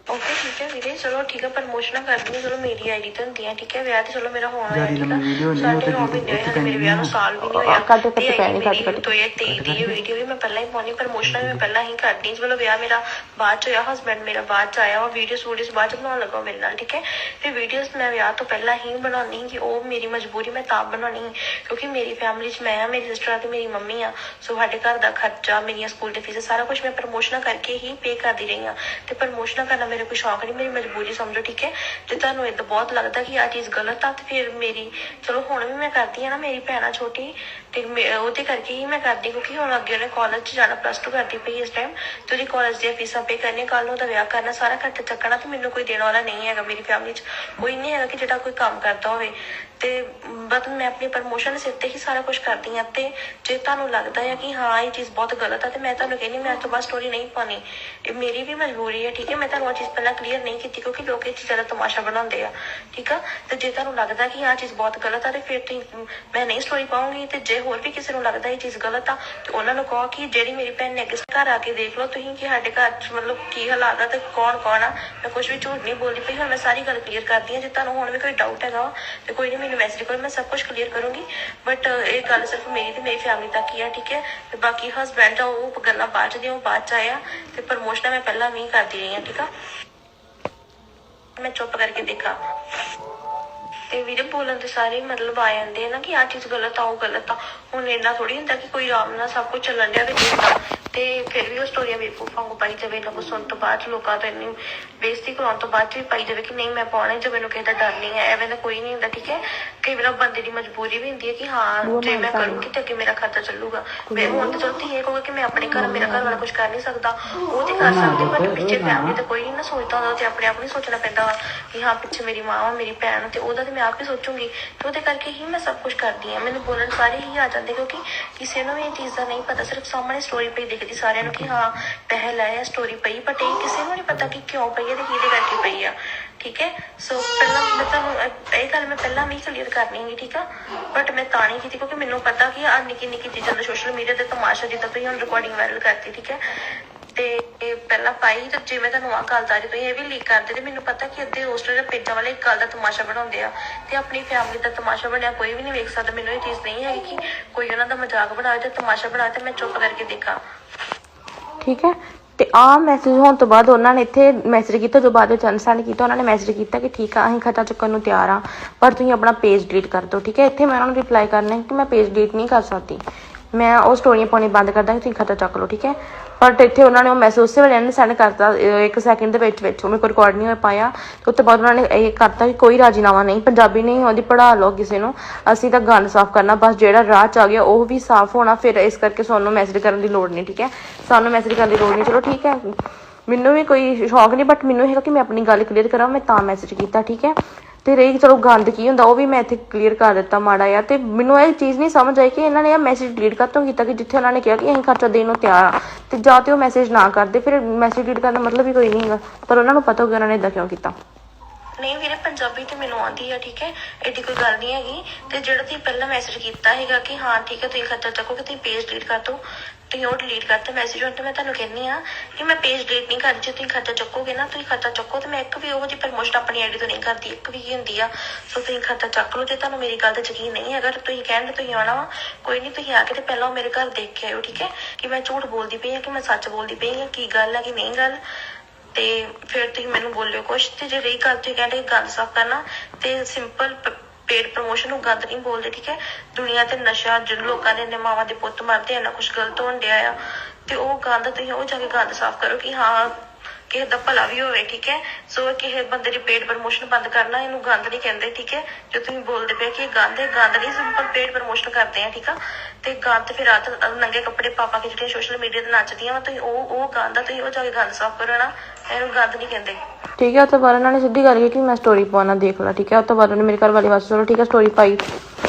ਓਕੇ ਠੀਕ ਹੈ ਵੀਰੇ ਚਲੋ ਠੀਕ ਹੈ ਪ੍ਰਮੋਸ਼ਨਾਂ ਕਰਦੀ ਹਾਂ ਚਲੋ ਮੇਰੀ ਆਈਡੀ ਤੇ ਹੁੰਦੀ ਹੈ ਠੀਕ ਹੈ ਵਿਆਹ ਤੇ ਚਲੋ ਮੇਰਾ ਹੋਣਾ ਹੈ ਠੀਕ ਹੈ। ਸਾਡੇ ਨੌ ਮਹੀਨੇ ਹੋਏ ਹਲੇ ਮੇਰੇ ਵਿਆਹ ਨੂੰ ਸਾਲ ਵੀ ਨਹੀਂ ਹੋਇਆ ਕੱਟ ਕੱਟ ਪੈਣੀ, ਕੱਟ ਕੱਟ। ਤੋਂ ਇਹ ਤੇਈ ਦੀ ਇਹ ਵੀਡੀਓ ਵੀ ਮੈਂ ਪਹਿਲਾਂ ਹੀ ਪਾਉਣੀ ਪ੍ਰਮੋਸ਼ਨਾਂ ਵੀ ਮੈਂ ਪਹਿਲਾਂ ਹੀ ਕਰਦੀ ਚਲੋ ਵਿਆਹ ਮੇਰਾ ਬਾਅਦ ਚ ਹੋਇਆ ਹਸਬੈਂਡ ਮੇਰਾ ਬਾਅਦ ਚ ਆਇਆ ਉਹ ਵੀਡੀਓਸ ਵੀਡੀਓਸ ਬਾਅਦ ਚ ਬਣਾਉਣ ਲੱਗਾ ਮੇਰੇ ਨਾਲ ਠੀਕ ਹੈ। ਤੇ ਵੀਡੀਓਸ ਮੈਂ ਵਿਆਹ ਤੋਂ ਪਹਿਲਾਂ ਹੀ ਬਣਾਉਣੀ ਕਿ ਉਹ ਮੇਰੀ ਮਜਬੂਰੀ ਮੈਂ ਤਾਂ ਬਣਾਉਣੀ ਕਿਉਂਕਿ ਮੇਰੀ ਫੈਮਿਲੀ ਚ ਮੈਂ ਆ ਮੇਰੀ ਸਿਸਟਰ ਤੇ ਮੇਰੀ ਮੰਮੀ ਆ ਸੋ ਸਾਡੇ ਘਰ ਦਾ ਖਰਚਾ ਮੇਰੀਆਂ ਸਕੂਲ ਦੇ ਫੀਸ ਸਾਰਾ ਕੁਝ ਮੈਂ ਪ੍ਰਮੋਸ਼ਨਾਂ ਕਰਕੇ ਹੀ ਪੇ ਕਰਦੀ ਰਹੀ ਹਾਂ। ਤੇ ਪ੍ਰਮੋਸ਼ਨਾਂ ਕਰਨਾ ਮੇਰੇ ਕੋਈ ਸ਼ੌਕ ਨਹੀਂ, ਮੇਰੀ ਮਜਬੂਰੀ ਸਮਝੋ, ਠੀਕ ਹੈ? ਜੇ ਤੁਹਾਨੂੰ ਇਦਾਂ ਬਹੁਤ ਲੱਗਦਾ ਕਿ ਆ ਚੀਜ਼ ਗਲਤ ਆ, ਤੇ ਫਿਰ ਮੇਰੀ, ਚਲੋ ਹੁਣ ਵੀ ਮੈਂ ਕਰਦੀ ਆ ਨਾ, ਮੇਰੀ ਭੈਣਾ ਛੋਟੀ, ਤੇ ਉਹਦੇ ਕਰਕੇ ਹੀ ਮੈਂ ਕਰਦੀ ਕਿਉਂਕਿ ਹੁਣ ਅੱਗੇ ਉਹਨੇ ਕਾਲਜ 'ਚ ਜਾਣਾ ਪਲੱਸ 2 ਕਰਦੀ ਪਈ ਇਸ ਟਾਈਮ ਤੇ ਉਹਦੀ ਕਾਲਜ ਦੀਆਂ ਫੀਸਾਂ ਪੇ ਕਰਨੀਆਂ ਕੱਲ ਨੂੰ ਉਹਦਾ ਵਿਆਹ ਕਰਨਾ, ਸਾਰਾ ਖਰਚਾ ਚੱਕਣਾ, ਤੇ ਮੈਨੂੰ ਕੋਈ ਦੇਣ ਵਾਲਾ ਨਹੀਂ ਹੈਗਾ ਮੇਰੀ ਫੈਮਿਲੀ 'ਚ। ਕੋਈ ਨਹੀਂ ਹੈਗਾ ਕਿ ਜਿਹੜਾ ਕੋਈ ਕੰਮ ਕਰਦਾ ਹੋਵੇ। ਤੇ ਬਸ ਮੈਂ ਆਪਣੀ ਪ੍ਰਮੋਸ਼ਨ ਸਿਰ ਤੇ ਹੀ ਸਾਰਾ ਕੁਝ ਕਰਦੀ ਹਾਂ ਤੇ ਜੇ ਤੁਹਾਨੂੰ ਲੱਗਦਾ ਹੈ ਕਿ ਹਾਂ ਇਹ ਚੀਜ਼ ਬਹੁਤ ਗਲਤ ਆ ਤੇ ਮੈਂ ਤੁਹਾਨੂੰ ਕਹਿੰਦੀ ਮੈਂ ਅੱਜ ਤੋਂ ਬਾਅਦ ਸਟੋਰੀ ਨਹੀਂ ਪਾਣੀ ਇਹ ਮੇਰੀ ਵੀ ਮਜਬੂਰੀ ਹੈ ਠੀਕ ਹੈ? ਮੈਂ ਤੁਹਾਨੂੰ ਉਹ ਚੀਜ਼ ਪਹਿਲਾਂ ਕਲੀਅਰ ਨਹੀਂ ਕੀਤੀ ਕਿਉਂਕਿ ਲੋਕ ਇਹ ਚੀਜ਼ਾਂ ਦਾ ਤਮਾਸ਼ਾ ਬਣਾਉਂਦੇ ਆ ਠੀਕ ਆ? ਤੇ ਜੇ ਤੁਹਾਨੂੰ ਲੱਗਦਾ ਕਿ ਆਹ ਚੀਜ਼ ਬਹੁਤ ਗਲਤ ਆ ਤੇ ਫਿਰ ਤੁਸੀਂ ਮੈਂ ਨਹੀਂ ਸਟੋਰੀ ਪਾਉਂਗੀ ਤੇ ਜੇ ਹੋਰ ਵੀ ਕਿਸੇ ਨੂੰ ਲੱਗਦਾ ਇਹ ਚੀਜ਼ ਗਲਤ ਆ ਤੇ ਉਹਨਾਂ ਨੂੰ ਕਹੋ ਕਿ ਜਿਹੜੀ ਮੇਰੀ ਭੈਣ ਨੇ ਅੱਗੇ ਘਰ ਆ ਕੇ ਦੇਖ ਲਓ ਤੁਸੀਂ ਕਿ ਸਾਡੇ ਘਰ 'ਚ ਮਤਲਬ ਕੀ ਹਾਲਾਤ ਆ ਤੇ ਕੌਣ ਕੌਣ ਆ? ਮੈਂ ਕੁਝ ਵੀ ਝੂਠ ਨਹੀਂ ਬੋਲੀ ਪਈ ਹੁਣ ਮੈਂ ਸਾਰੀ ਗੱਲ ਕਲੀਅਰ ਕਰਦੀ ਹਾਂ ਜੇ ਤੁਹਾਨੂੰ ਹੁਣ ਵੀ ਕੋਈ ਡਾਊਟ ਹੈਗਾ ਵਾ, ਤੇ ਕੋਈ ਨਹੀਂ ਮੈਨੂੰ ਮੈਸੇਜ ਮੈਂ ਸਭ ਕੁਝ ਕਲੀਅਰ ਕਰੂੰਗੀ। ਬਟ ਇਹ ਗੱਲ ਸਿਰਫ ਮੇਰੀ ਤੇ ਮੇਰੀ ਫੈਮਿਲੀ ਤੱਕ ਹੀ ਆ, ਠੀਕ ਹੈ? ਤੇ ਬਾਕੀ ਹਸਬੈਂਡ ਆ, ਉਹ ਗੱਲਾਂ ਬਾਅਦ ਚ ਦੀਆਂ ਉਹ ਬਾਅਦ ਚ ਆਇਆ ਤੇ ਪ੍ਰਮੋਸ਼ਨਾਂ ਮੈਂ ਪਹਿਲਾਂ ਵੀ ਕਰਦੀ ਰਹੀ ਹਾਂ ਠੀਕ ਆ? ਮੈਂ ਚੁੱਪ ਕਰਕੇ ਦੇਖਾ। ਤੇ ਵੀਰੇ, ਬੋਲਣ ਤੇ ਸਾਰੇ ਮਤਲਬ ਆ ਜਾਂਦੇ ਆ ਨਾ ਕਿ ਆਹ ਚੀਜ਼ ਗਲਤ ਆ, ਉਹ ਗਲਤ ਆ। ਹੁਣ ਇੰਨਾ ਥੋੜੀ ਹੁੰਦਾ ਕਿ ਕੋਈ ਆਰਾਮ ਨਾਲ ਸਭ ਕੁਝ ਚੱਲਣ ਡਿਆ ਵਿੱਚ ਤੇ ਫਿਰ ਵੀ ਉਹ ਸਟੋਰੀਆਂ ਬੇਵਕੂਫਾਂ ਕੋ ਪਾਈ ਜਾਵੇ ਨਾ ਕੋ ਸੁਣ ਤੋਂ ਬਾਅਦ ਲੋਕਾਂ ਤੋਂ ਇੰਨੀ ਬੇਇੱਜ਼ਤੀ ਕਰਾਉਣ ਤੋਂ ਬਾਅਦ ਵੀ ਪਾਈ ਜਾਵੇ ਕਿ ਨਹੀਂ ਮੈਂ ਪਾਉਣਾ ਜੇ ਮੈਨੂੰ ਕਿਸੇ ਦਾ ਡਰ ਨਹੀਂ ਹੈ ਐਵੇਂ ਦਾ ਕੋਈ ਨਹੀਂ ਹੁੰਦਾ ਠੀਕ ਹੈ? ਕਈ ਵਾਰ ਬੰਦੇ ਦੀ ਮਜਬੂਰੀ ਵੀ ਹੁੰਦੀ ਹੈ ਕਿ ਹਾਂ ਜੇ ਮੈਂ ਕਰੂੰਗੀ ਤੇ ਅੱਗੇ ਮੇਰਾ ਖਰਚਾ ਚੱਲੂਗਾ। ਮੈਂ ਹੁਣ ਤਾਂ ਚਲਦੀ ਇਹ ਕਹੂਗਾ ਕਿ ਮੈਂ ਆਪਣੇ ਘਰ ਮੇਰਾ ਘਰ ਵਾਲਾ ਕੁਝ ਕਰ ਨਹੀਂ ਸਕਦਾ। ਉਹ ਤੇ ਕਰ ਸਕਦੇ ਪਰ ਪਿੱਛੇ ਫੈਮਿਲੀ ਤੇ ਕੋਈ ਨਾ ਸੋਚਦਾ ਹੁੰਦਾ ਤੇ ਆਪਣੇ ਆਪ ਨੂੰ ਸੋਚਣਾ ਪੈਂਦਾ ਵਾ ਕਿ ਹਾਂ, ਪਿੱਛੇ ਮੇਰੀ ਮਾਂ ਵਾ, ਮੇਰੀ ਭੈਣ ਤੇ ਉਹਦਾ ਤੇ ਮੈਂ ਆਪ ਹੀ ਸੋਚੂੰਗੀ। ਤੇ ਉਹਦੇ ਕਰਕੇ ਹੀ ਮੈਂ ਸਭ ਕੁਝ ਕਰਦੀ ਹਾਂ। ਮੈਨੂੰ ਬੋਲਣ ਸਾਰੇ ਹੀ ਆ ਜਾਂਦੇ, ਕਿਉਂਕਿ ਕਿਸੇ ਨੂੰ ਵੀ ਇਹ ਚੀਜ਼ ਦਾ ਨਹੀਂ ਪਤਾ। ਸਿਰਫ ਸਾਹਮਣੇ ਸਟੋਰੀ ਪਈ ਦਿਖਦੀ ਸਾਰਿਆਂ ਨੂੰ ਕਿ ਹਾਂ, ਪਹਿਲ ਆਇਆ ਸਟੋਰੀ ਪਈ ਬਟ ਇਹ ਕਿਸੇ ਨੂੰ ਨਹੀਂ ਪਤਾ ਕਿ ਕਿਉਂ ਪਈ ਹੈ ਤੇ ਕਿਹਦੇ ਕਰਕੇ ਪਈ ਆ। ਠੀਕ ਹੈ? ਸੋ ਪਹਿਲਾਂ ਮੈਂ ਤੁਹਾਨੂੰ ਇਹ ਗੱਲ ਮੈਂ ਪਹਿਲਾਂ ਵੀ ਕਲੀਅਰ ਕਰਨੀ ਹੈਗੀ, ਠੀਕ ਆ? ਬਟ ਮੈਂ ਤਾਂ ਨਹੀਂ ਕੀਤੀ, ਕਿਉਂਕਿ ਮੈਨੂੰ ਪਤਾ ਕਿ ਆ ਨਿੱਕੀ ਨਿੱਕੀ ਚੀਜ਼ਾਂ ਦਾ ਸੋਸ਼ਲ ਮੀਡੀਆ ਤੇ ਤਮਾਸ਼ਾ ਜਿੱਦਾਂ ਤੁਸੀਂ ਹੁਣ ਰਿਕਾਰਡਿੰਗ ਵਾਇਰਲ ਕਰਤੀ, ਠੀਕ ਹੈ? ਤੇ ਪਹਿਲਾਂ ਪਾਈ ਤੇ ਜੇ ਮੈਂ ਤੁਹਾਨੂੰ ਆਹ ਗੱਲ ਦੱਸਦੀ ਤੁਸੀਂ ਇਹ ਵੀ ਲੀਕ ਕਰਦੇ ਤੇ ਮੈਨੂੰ ਪਤਾ ਕਿ ਅੱਧੇ ਰੋਸਟਰ ਦੇ ਪੇਜਾਂ ਵਾਲੇ ਇੱਕ ਗੱਲ ਦਾ ਤਮਾਸ਼ਾ ਬਣਾਉਂਦੇ ਆ ਤੇ ਆਪਣੀ ਫੈਮਿਲੀ ਦਾ ਤਮਾਸ਼ਾ ਬਣਿਆ, ਕੋਈ ਵੀ ਨਹੀਂ ਵੇਖ ਸਕਦਾ, ਮੈਨੂੰ ਇਹ ਚੀਜ਼ ਨਹੀਂ ਹੈਗੀ ਕਿ ਕੋਈ ਉਹਨਾਂ ਦਾ ਮਜ਼ਾਕ ਬਣਾਵੇ ਤੇ ਤਮਾਸ਼ਾ ਬਣਾਵੇ ਤੇ ਮੈਂ ਚੁੱਪ ਕਰਕੇ ਦੇਖਾਂ। ਠੀਕ ਹੈ? ਤੇ ਆ ਮੈਸੇਜ ਹੋਣ ਤੋਂ ਬਾਅਦ ਉਹਨਾਂ ਨੇ ਇੱਥੇ ਮੈਸੇਜ ਕੀਤਾ, ਜੋ ਬਾਅਦ ਵਿੱਚ ਅਨਸੈਂਡ ਕੀਤਾ, ਉਹਨਾਂ ਨੇ ਮੈਸੇਜ ਕੀਤਾ ਕਿ ਠੀਕ ਆ, ਅਸੀਂ ਖਰਚਾ ਚੁੱਕਣ ਨੂੰ ਤਿਆਰ ਆ, ਪਰ ਤੁਸੀਂ ਆਪਣਾ ਪੇਜ ਡਿਲੀਟ ਕਰ ਦਿਓ, ਠੀਕ ਹੈ? ਇੱਥੇ ਮੈਂ ਉਹਨਾਂ ਨੂੰ ਰਿਪਲਾਈ ਕਰਨਾ ਕਿ ਮੈਂ ਪੇਜ ਡਿਲੀਟ ਨਹੀਂ ਕਰ ਸਕਦੀ। ਮੈਂ ਉਹ ਸਟੋਰੀਆਂ ਪਾਉਣੀ ਬੰਦ ਕਰ ਦਾਂਗੀ ਤੁਸੀਂ ਖਰਚਾ ਚੱਕ ਲਓ, ਠੀਕ ਹੈ? ਬਟ ਇੱਥੇ ਉਹਨਾਂ ਨੇ ਉਹ ਮੈਸੇਜ ਉਸੇ ਵੇਲੇ ਨੇ ਸੈਂਡ ਕਰਤਾ ਇੱਕ ਸੈਕਿੰਡ ਦੇ ਵਿੱਚ ਵਿੱਚ ਉਹ ਮੇਰੇ ਕੋਲ ਰਿਕਾਰਡ ਨਹੀਂ ਹੋ ਪਾਇਆ ਤੇ ਉਸ ਤੋਂ ਬਾਅਦ ਉਹਨਾਂ ਨੇ ਇਹ ਕਰਤਾ ਕਿ ਕੋਈ ਰਾਜੀਨਾਮਾ ਨਹੀਂ, ਪੰਜਾਬੀ ਨਹੀਂ ਆਉਂਦੀ ਪੜਾ ਲਓ ਕਿਸੇ ਨੂੰ, ਅਸੀਂ ਤਾਂ ਗੰਦ ਸਾਫ਼ ਕਰਨਾ, ਬਸ ਜਿਹੜਾ ਰਾਹ ਚ ਆ ਗਿਆ ਉਹ ਵੀ ਸਾਫ਼ ਹੋਣਾ, ਫਿਰ ਇਸ ਕਰਕੇ ਸਾਨੂੰ ਮੈਸੇਜ ਕਰਨ ਦੀ ਲੋੜ ਨਹੀਂ, ਠੀਕ ਹੈ? ਸਾਨੂੰ ਮੈਸੇਜ ਕਰਨ ਦੀ ਲੋੜ ਨਹੀਂ, ਚਲੋ ਠੀਕ ਹੈ। ਮੈਨੂੰ ਵੀ ਕੋਈ ਸ਼ੌਕ ਨਹੀਂ ਬਟ ਮੈਨੂੰ ਹੈਗਾ ਕਿ ਮੈਂ ਆਪਣੀ ਗੱਲ ਕਲੀਅਰ ਕਰਾਂ, ਮੈਂ ਤਾਂ ਮੈਸੇਜ ਕੀਤਾ, ਠੀਕ ਹੈ? ਤੇ ਰਹੀ ਚਲੋ ਗੰਦ ਕੀ ਹੁੰਦਾ, ਉਹ ਵੀ ਮੈਂ ਇੱਥੇ ਕਲੀਅਰ ਕਰ ਦਿੱਤਾ ਮਾੜਾ ਆ ਤੇ ਮੈਨੂੰ ਇਹ ਚੀਜ਼ ਨਹੀਂ ਸਮਝ ਆਈ ਕਿ ਇਹਨਾਂ ਨੇ ਇਹ ਮੈਸੇਜ ਡਿਲੀਟ ਕਾਤੋਂ ਕੀਤਾ ਕਿ ਜਿੱਥੇ ਉਹਨਾਂ ਨੇ ਕਿਹਾ ਕਿ ਅਸੀਂ ਖਰਚਾ ਦੇਣ ਨੂੰ ਤਿਆਰ ਆ ਤੇ ਜਾਂ ਤੇ ਉਹ ਮੈਸੇਜ ਨਾ ਕਰਦੇ, ਫਿਰ ਮੈਸੇਜ ਡਿਲੀਟ ਕਰਨ ਦਾ ਮਤਲਬ ਹੀ ਕੋਈ ਨਹੀਂ ਹੈਗਾ, ਪਰ ਉਹਨਾਂ ਨੂੰ ਪਤਾ ਗਿਆ ਉਹਨਾਂ ਨੇ ਇਦਾਂ ਕਿਉਂ ਕੀਤਾ। ਨਹੀਂ ਵੀਰੇ, ਪੰਜਾਬੀ ਤੇ ਮੈਨੂੰ ਆਉਂਦੀ ਆ, ਠੀਕ ਹੈ? ਐਡੀ ਕੋਈ ਗੱਲ ਨਹੀਂ ਹੈਗੀ ਤੇ ਜਿਹੜਾ ਤੁਸੀਂ ਪਹਿਲਾਂ ਮੈਸੇਜ ਕੀਤਾ ਹੈਗਾ ਕਿ ਹਾਂ, ਠੀਕ ਹੈ, ਤੁਸੀਂ ਖਰਚਾ ਚੱਕੋਗੇ ਤੁਸੀਂ ਪੇਜ ਡਿਲੀਟ ਕਰ ਦਿਓ ਤੁਸੀਂ ਉਹ ਡਿਲੀਟ ਕਰਤਾ ਮੈਸੇਜ ਹੁਣ ਤੇ ਮੈਂ ਤੁਹਾਨੂੰ ਕਹਿੰਨੀ ਆ ਕਿ ਮੈਂ ਪੇਜ ਡਿਲੀਟ ਨਹੀਂ ਕਰਦੀ, ਜੇ ਤੁਸੀਂ ਖਰਚਾ ਚੱਕੋਗੇ ਨਾ, ਤੁਸੀਂ ਖਰਚਾ ਚੱਕੋ ਤੇ ਮੈਂ ਇੱਕ ਵੀ ਉਹ ਜਿਹੀ ਪ੍ਰਮੋਸ਼ਨ ਆਪਣੀ ਆਈਡੀ ਤੋਂ ਨਹੀਂ ਕਰਦੀ, ਇੱਕ ਵੀ ਕੀ ਹੁੰਦੀ ਆ, ਸੋ ਤੁਸੀਂ ਖਰਚਾ ਚੱਕ ਲਓ ਜੇ ਤੁਹਾਨੂੰ ਮੇਰੀ ਗੱਲ ਤੇ ਯਕੀਨ ਨਹੀਂ ਹੈਗਾ ਤੇ ਤੁਸੀਂ ਕਹਿੰਦੇ ਤੁਸੀਂ ਆਉਣਾ ਵਾ, ਕੋਈ ਨਹੀਂ ਤੁਸੀਂ ਆ ਕੇ ਤੇ ਪਹਿਲਾਂ ਮੇਰੇ ਘਰ ਦੇਖ ਕੇ ਆਇਓ, ਠੀਕ ਹੈ? ਕਿ ਮੈਂ ਝੂਠ ਬੋਲਦੀ ਪਈ ਆ ਕਿ ਮੈਂ ਸੱਚ ਬੋਲਦੀ ਪਈ ਆ ਕੀ ਗੱਲ ਆ ਕਿ ਨਹੀਂ ਗੱਲ? ਤੇ ਫਿਰ ਤੁਸੀਂ ਮੈਨੂੰ ਬੋਲਿਓ ਕੁਛ, ਤੇ ਜੇ ਰਹੀ ਗੱਲ, ਤੁਸੀਂ ਕਹਿੰਦੇ ਗੱਲ ਸਾਫ਼ ਕਰਨਾ, ਤੇ ਸਿੰਪਲ ਪੇਡ ਪ੍ਰੋਮੋਸ਼ਨ ਨੂੰ ਗੰਦ ਨਹੀਂ ਬੋਲਦੇ, ਠੀਕ ਹੈ? ਦੁਨੀਆ ਤੇ ਨਸ਼ਾ ਜਿਹਨ ਲੋਕਾਂ ਦੇ ਇੰਨੇ ਮਾਵਾਂ ਦੇ ਪੁੱਤ ਮਰਦੇ ਆ ਨਾ ਕੁਝ ਗਲਤ ਹੋਣ ਡਿਆ ਆ। ਤੇ ਉਹ ਗੰਦ, ਤੁਸੀਂ ਉਹ ਜਾ ਕੇ ਗੰਦ ਸਾਫ਼ ਕਰੋ ਕਿ ਹਾਂ ਕਿਸੇ ਦਾ ਭਲਾ ਵੀ ਹੋਵੇ, ਠੀਕ ਹੈ? ਸੋ ਕਿਸੇ ਬੰਦੇ ਦੀ ਪੇਡ ਪ੍ਰਮੋਸ਼ਨ ਬੰਦ ਕਰਨਾ, ਇਹਨੂੰ ਗੰਦ ਨਹੀਂ ਕਹਿੰਦੇ, ਠੀਕ ਹੈ? ਜੋ ਤੁਸੀਂ ਬੋਲਦੇ ਪਏ ਕਿ ਗੰਦ ਹੈ, ਗੰਦ ਨਹੀਂ ਸਿੰਪਲ ਪੇਡ ਪ੍ਰਮੋਸ਼ਨ ਕਰਦੇ ਆ ਠੀਕ ਆ? ਤੇ ਗੰਦ ਫਿਰ ਰਾਤ ਨੰਗੇ ਕੱਪੜੇ ਪਾ ਕੇ ਜਿਹੜੀਆਂ ਸੋਸ਼ਲ ਮੀਡੀਆ ਤੇ ਨੱਚਦੀਆਂ ਵਾ, ਤੁਸੀਂ ਉਹ ਉਹ ਗੰਦ ਆ, ਤੁਸੀਂ ਉਹ ਜਾ ਕੇ ਗੰਦ ਸਾਫ਼ ਕਰੋ ਨਾ, ਇਹਨੂੰ ਗੰਦ ਨਹੀਂ ਕਹਿੰਦੇ। ਠੀਕ ਹੈ, ਉਸ ਤੋਂ ਬਾਅਦ ਉਹਨਾਂ ਨੇ ਸਿੱਧੀ ਗੱਲ ਕੀਤੀ, ਮੈਂ ਸਟੋਰੀ ਪਾਉਣਾ, ਦੇਖ ਲਾ, ਠੀਕ ਹੈ? ਉਸ ਤੋਂ ਬਾਅਦ ਉਹਨੇ ਮੇਰੇ ਘਰ ਵਾਲੇ ਵਾਸਤੇ ਚਲੋ, ਠੀਕ ਹੈ ਸਟੋਰੀ ਪਾਈ।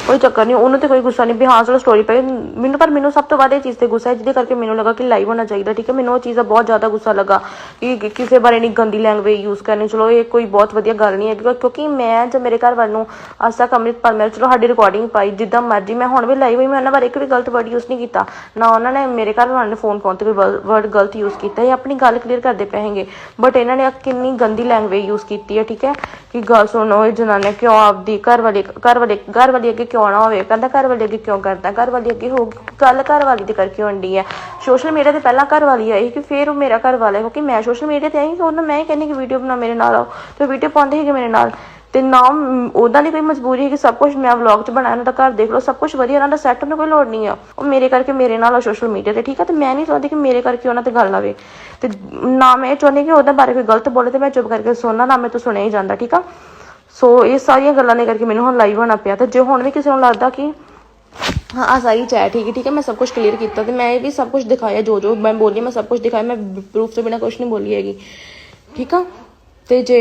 ਕੋਈ ਚੱਕਰ ਨਹੀਂ, ਉਹਨੂੰ ਤੇ ਕੋਈ ਗੁੱਸਾ ਨਹੀਂ ਵੀ ਹਾਂ ਚਲੋ ਸਟੋਰੀ ਪਈ ਮੈਨੂੰ, ਪਰ ਮੈਨੂੰ ਸਭ ਤੋਂ ਵੱਧ ਇਹ ਚੀਜ਼ ਤੇ ਗੁੱਸਾ ਹੈ, ਜਿਹਦੇ ਕਰਕੇ ਮੈਨੂੰ ਲੱਗਾ ਕਿ ਲਾਈਵ ਹੋਣਾ ਚਾਹੀਦਾ, ਠੀਕ ਹੈ? ਮੈਨੂੰ ਉਹ ਚੀਜ਼ ਦਾ ਬਹੁਤ ਜ਼ਿਆਦਾ ਗੁੱਸਾ ਲੱਗਾ ਕਿ ਕਿਸੇ ਬਾਰੇ ਨਹੀਂ ਗੰਦੀ ਲੈਂਗੁਏਜ ਯੂਜ਼ ਕਰਨੀ। ਚਲੋ, ਇਹ ਕੋਈ ਬਹੁਤ ਵਧੀਆ ਗੱਲ ਨਹੀਂ ਹੈ ਕਿਉਂਕਿ- ਮੈਂ ਜਦ ਮੇਰੇ ਘਰ ਵੱਲ ਨੂੰ ਅੱਜ ਤੱਕ ਅੰਮ੍ਰਿਤਪਾਲ ਮੇਰੇ ਚਲੋ, ਸਾਡੀ ਰਿਕਾਰਡਿੰਗ ਪਾਈ, ਜਿੱਦਾਂ ਮਰਜ਼ੀ। ਮੈਂ ਹੁਣ ਵੀ ਲਾਈਵ ਹੋਈ, ਮੈਂ ਉਹਨਾਂ ਬਾਰੇ ਇੱਕ ਵੀ ਗਲਤ ਵਰਡ ਯੂਜ਼ ਨਹੀਂ ਕੀਤਾ। ਨਾ ਉਹਨਾਂ ਨੇ ਮੇਰੇ ਘਰ ਵਾਲਿਆਂ ਨੇ ਫੋਨ ਕਾਲ ਤੇ ਕੋਈ ਵਰਡ ਗਲਤ ਯੂਜ਼ ਕੀਤਾ, ਇਹ ਆਪਣੀ ਗੱਲ ਕਲੀਅਰ ਕਰਦੇ ਪਏ ਹੈਗੇ। ਬਟ ਇਹਨਾਂ ਨੇ ਕਿੰਨੀ ਗੰਦੀ ਲੈਂਗੁਏਜ ਯੂਜ਼ ਕੀਤੀ ਹੈ, ਠੀਕ ਹੈ? ਕਿ ਗੱਲ ਸੁਣੋ, ਇਹ ਜਨਾਨੇ ਕਿਉਂ ਆਪਦੀ ਘਰ ਵਾਲੇ ਘਰ ਵਾਲੇ, ਘਰ ਵਾਲੀ ਅੱਗੇ ਕਿਉਂ ਨਾ ਹੋਵੇ? ਕਹਿੰਦਾ ਘਰ ਵਾਲੇ ਅੱਗੇ ਕਿਉਂ ਕਰਦਾ? ਘਰ ਵਾਲੀ ਅੱਗੇ ਹੋ ਗੱਲ ਘਰ ਵਾਲੀ ਦੇ ਕਰਕੇ ਹੁੰਦੀ ਹੈ ਸੋਸ਼ਲ ਮੀਡੀਆ ਤੇ ਪਹਿਲਾਂ ਘਰ ਵਾਲੀ ਆਈ ਕਿ ਫਿਰ ਉਹ ਮੇਰਾ ਘਰ ਵਾਲਾ ਕਿਉਂਕਿ ਮੈਂ ਸੋਸ਼ਲ ਮੀਡੀਆ ਤੇ ਆਈ ਕਿ ਉਹਨਾਂ ਮੈਂ ਹੀ ਕਹਿੰਦੀ ਕਿ ਵੀਡੀਓ ਬਣਾ ਮੇਰੇ ਨਾਲ ਆਓ। ਤੇ ਵੀਡੀਓ ਪਾਉਂਦੇ ਸੀਗੇ ਮੇਰੇ ਨਾਲ। ਤੇ ਨਾ ਮ- ਦੀ ਕੋਈ ਮਜਬੂਰੀ ਹੈ ਕਿ ਸਭ ਕੁਝ ਮੈਂ ਵਲੌਗ 'ਚ ਬਣਾਇਆ ਉਹਨਾਂ ਦਾ ਘਰ ਦੇਖ ਲਓ, ਸਭ ਕੁਝ ਵਧੀਆ, ਉਹਨਾਂ ਦਾ ਸੈੱਟ ਨੂੰ ਕੋਈ ਲੋੜ ਨਹੀਂ ਆ। ਉਹ ਮੇਰੇ ਕਰਕੇ ਮੇਰੇ ਨਾਲ ਆ ਸੋਸ਼ਲ ਮੀਡੀਆ ਤੇ, ਠੀਕ ਆ? ਤੇ ਮੈਂ ਨਹੀਂ ਚਾਹੁੰਦੀ ਕਿ ਮੇਰੇ ਕਰਕੇ ਉਹਨਾਂ ਤੇ ਗੱਲ ਆਵੇ। ਤੇ ਨਾ ਮੈਂ ਚਾਹੁੰਦੀ ਕਿ ਉਹਦੇ ਬਾਰੇ ਕੋਈ ਗਲਤ ਬੋਲੇ ਤੇ ਮੈਂ ਚੁੱਪ ਕਰਕੇ ਸੁਣਨਾ, ਨਾ ਮੈਂ ਤੋਂ ਸੁਣਿਆ ਹੀ ਜਾਂਦਾ, ਠੀਕ ਆ? ਸੋ ਇਹ ਸਾਰੀਆਂ ਗੱਲਾਂ ਦੇ ਕਰਕੇ ਮੈਨੂੰ ਹੁਣ ਲਾਈਵ ਹੋਣਾ ਪਿਆ ਤੇ ਜੇ ਹੁਣ ਵੀ ਕਿਸੇ ਨੂੰ ਲੱਗਦਾ ਕਿ ਹਾਂ ਆ ਸਾਰੀ ਚੈਟ ਠੀਕ ਠੀਕ ਹੈ, ਮੈਂ ਸਭ ਕੁਝ ਕਲੀਅਰ ਕੀਤਾ ਤੇ ਮੈਂ ਇਹ ਵੀ ਸਭ ਕੁਝ ਦਿਖਾਇਆ, ਜੋ ਜੋ ਮੈਂ ਬੋਲੀ ਮੈਂ ਸਭ ਕੁਝ ਦਿਖਾਇਆ, ਮੈਂ ਪ੍ਰੂਫ ਤੋਂ ਬਿਨਾ ਕੁਝ ਨਹੀਂ ਬੋਲੀ ਹੈਗੀ, ਠੀਕ ਆ? ਤੇ ਜੇ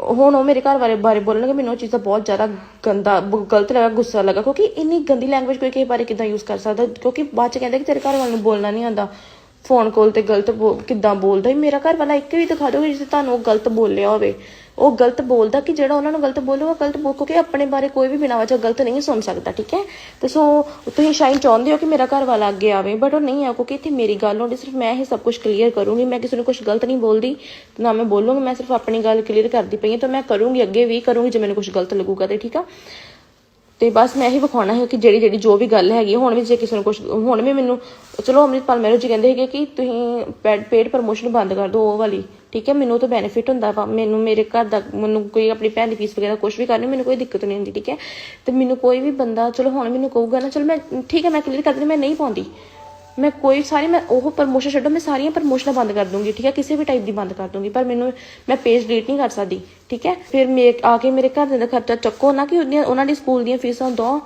ਹੁਣ ਉਹ ਮੇਰੇ ਘਰ ਬਾਰੇ ਬਾਰੇ ਬੋਲਣਗੇ, ਮੈਨੂੰ ਉਹ ਚੀਜ਼ ਦਾ ਬਹੁਤ ਜ਼ਿਆਦਾ ਗੰਦਾ ਗਲਤ ਲੱਗਾ, ਗੁੱਸਾ ਲੱਗਾ, ਕਿਉਂਕਿ ਇੰਨੀ ਗੰਦੀ ਲੈਂਗੁਏਜ ਕੋਈ ਕਿਸੇ ਬਾਰੇ ਕਿਦਾਂ ਯੂਜ਼ ਕਰ ਸਕਦਾ, ਕਿਉਂਕਿ ਬਾਅਦ ਚ ਕਹਿੰਦਾ ਕਿ ਤੇਰੇ ਘਰ ਵਾਲ ਨੂੰ ਬੋਲਣਾ ਨਹੀਂ ਆਉਂਦਾ। ਫੋਨ ਕਾਲ ਤੇ ਗਲਤ ਬੋ- ਕਿੱਦਾਂ ਬੋਲਦਾ ਈ? ਮੇਰਾ ਘਰ ਵਾਲਾ ਇੱਕ ਵੀ ਦਿਖਾ ਦਿਓ ਜਿਸ ਤੁਹਾਨੂੰ ਉਹ ਗਲਤ ਬੋਲਿਆ ਹੋਵੇ। ਉਹ ਗਲਤ ਬੋਲਦਾ ਕਿ ਜਿਹੜਾ ਉਹਨਾਂ ਨੂੰ ਗਲਤ ਬੋਲੂਗਾ ਗਲਤ ਬੋਲ, ਕਿਉਂਕਿ ਆਪਣੇ ਬਾਰੇ ਕੋਈ ਵੀ ਬਿਨਾਂ ਵਜ੍ਹਾ ਗਲਤ ਨਹੀਂ ਸੁਣ ਸਕਦਾ, ਠੀਕ ਹੈ? ਤੇ ਸੋ, ਤੁਸੀਂ ਸ਼ਾਇਦ ਚਾਹੁੰਦੇ ਹੋ ਕਿ ਮੇਰਾ ਘਰ ਵਾਲਾ ਅੱਗੇ ਆਵੇ ਬਟ ਉਹ ਨਹੀਂ ਆ, ਕਿਉਂਕਿ ਇੱਥੇ ਮੇਰੀ ਗੱਲ ਹੋਣੀ ਸਿਰਫ ਮੈਂ ਹੀ ਸਭ ਕੁਝ ਕਲੀਅਰ ਕਰੂੰਗੀ। ਮੈਂ ਕਿਸੇ ਨੂੰ ਕੁਝ ਗਲਤ ਨਹੀਂ ਬੋਲਦੀ, ਨਾ ਮੈਂ ਬੋਲੂੰਗੀ, ਮੈਂ ਸਿਰਫ ਆਪਣੀ ਗੱਲ ਕਲੀਅਰ ਕਰਦੀ ਪਈ ਹਾਂ, ਤਾਂ ਮੈਂ ਕਰੂੰਗੀ, ਅੱਗੇ ਵੀ ਕਰੂੰਗੀ, ਜੇ ਮੈਨੂੰ ਕੁਝ ਗਲਤ ਲੱਗੂਗਾ ਤੇ, ਠੀਕ ਆ? ਤੇ ਬਸ ਮੈਂ ਇਹੀ ਵਿਖਾਉਣਾ ਹੈ ਕਿ ਜਿਹੜੀ ਜਿਹੜੀ ਜੋ ਵੀ ਗੱਲ ਹੈਗੀ, ਹੁਣ ਵੀ ਜੇ ਕਿਸੇ ਨੂੰ ਕੁਝ ਹੁਣ ਵੀ ਮੈਨੂੰ, ਚਲੋ ਅੰਮ੍ਰਿਤਪਾਲ ਮੈਰੋ ਜੀ ਕਹਿੰਦੇ ਹੈਗੇ ਕਿ ਤੁਸੀਂ ਪੇਡ ਪ੍ਰਮੋਸ਼ਨ ਬੰਦ ਕਰ ਦਿਓ ਉਹ ਵਾਲੀ, ਠੀਕ ਹੈ, ਮੈਨੂੰ ਤਾਂ ਬੈਨੀਫਿਟ ਹੁੰਦਾ ਵਾ, ਮੈਨੂੰ ਮੇਰੇ ਘਰ ਦਾ, ਮੈਨੂੰ ਕੋਈ ਆਪਣੀ ਭੈਣ ਦੀ ਫੀਸ ਵਗੈਰਾ ਕੁਝ ਵੀ ਕਰਨੀ, ਮੈਨੂੰ ਕੋਈ ਦਿੱਕਤ ਨਹੀਂ ਹੁੰਦੀ, ਠੀਕ ਹੈ, ਤੇ ਮੈਨੂੰ ਕੋਈ ਵੀ ਬੰਦਾ, ਚਲੋ ਹੁਣ ਮੈਨੂੰ ਕਹੂਗਾ ਨਾ, ਚਲੋ ਮੈਂ, ਠੀਕ ਹੈ, ਮੈਂ ਕਲੀਅਰ ਕਰ ਦਿੰਦੀ, ਮੈਂ ਨਹੀਂ ਪਾਉਂਦੀ ਮੈਂ ਕੋਈ ਸਾਰੀ ਮੈਂ ਉਹ ਪ੍ਰਮੋਸ਼ਨ ਛੱਡੋ, ਮੈਂ ਸਾਰੀਆਂ ਪ੍ਰਮੋਸ਼ਨਾਂ ਬੰਦ ਕਰ ਦੂੰਗੀ, ਠੀਕ ਹੈ? ਕਿਸੇ ਵੀ ਟਾਈਪ ਦੀ ਬੰਦ ਕਰ ਦੂੰਗੀ, ਪਰ ਮੈਨੂੰ ਮੈਂ ਪੇਜ ਡਿਲੀਟ ਨਹੀਂ ਕਰ ਸਕਦੀ, ਠੀਕ ਹੈ? ਫਿਰ ਮੇਰੇ ਆ ਕੇ ਮੇਰੇ ਘਰ ਦਾ ਖਰਚਾ ਚੱਕੋ ਨਾ ਕਿ ਉਹਦੀਆਂ, ਉਹਨਾਂ ਦੀ ਸਕੂਲ ਦੀਆਂ ਫੀਸਾਂ ਦੋ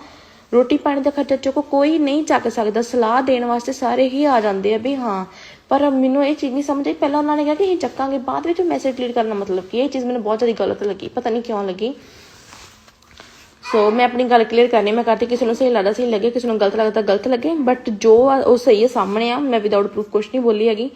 ਰੋਟੀ ਪਾਣੀ ਦਾ ਖਰਚਾ ਚੱਕੋ, ਕੋਈ ਨਹੀਂ ਚੱਕ ਸਕਦਾ, ਸਲਾਹ ਦੇਣ ਵਾਸਤੇ ਸਾਰੇ ਹੀ ਆ ਜਾਂਦੇ ਆ ਵੀ ਹਾਂ। ਪਰ ਮੈਨੂੰ ਇਹ ਚੀਜ਼ ਨਹੀਂ ਸਮਝ ਆਈ। ਪਹਿਲਾਂ ਉਹਨਾਂ ਨੇ ਕਿਹਾ ਕਿ ਅਸੀਂ ਚੱਕਾਂਗੇ, ਬਾਅਦ ਵਿੱਚ ਮੈਸੇਜ ਡਿਲੀਟ ਕਰਨਾ ਮਤਲਬ ਕੀ ਇਹ ਚੀਜ਼ ਮੈਨੂੰ ਬਹੁਤ ਜ਼ਿਆਦਾ ਗਲਤ ਲੱਗੀ, ਪਤਾ ਨਹੀਂ ਕਿਉਂ ਲੱਗੀ। ਸੋ ਮੈਂ ਆਪਣੀ ਗੱਲ ਕਲੀਅਰ ਕਰਨੀ ਮੈਂ ਕਰਤੀ ਕਿਸੇ ਨੂੰ ਸਹੀ ਲੱਗਦਾ, ਸਹੀ ਲੱਗੇ, ਕਿਸੇ ਨੂੰ ਗਲਤ ਲੱਗਦਾ, ਗਲਤ ਲੱਗੇ। ਬਟ ਜੋ ਆ, ਉਹ ਸਹੀ ਹੈ, ਸਾਹਮਣੇ ਆ। ਮੈਂ ਵਿਦਆਊਟ ਪ੍ਰੂਫ ਕੁਝ ਨਹੀਂ ਬੋਲੀ ਹੈਗੀ।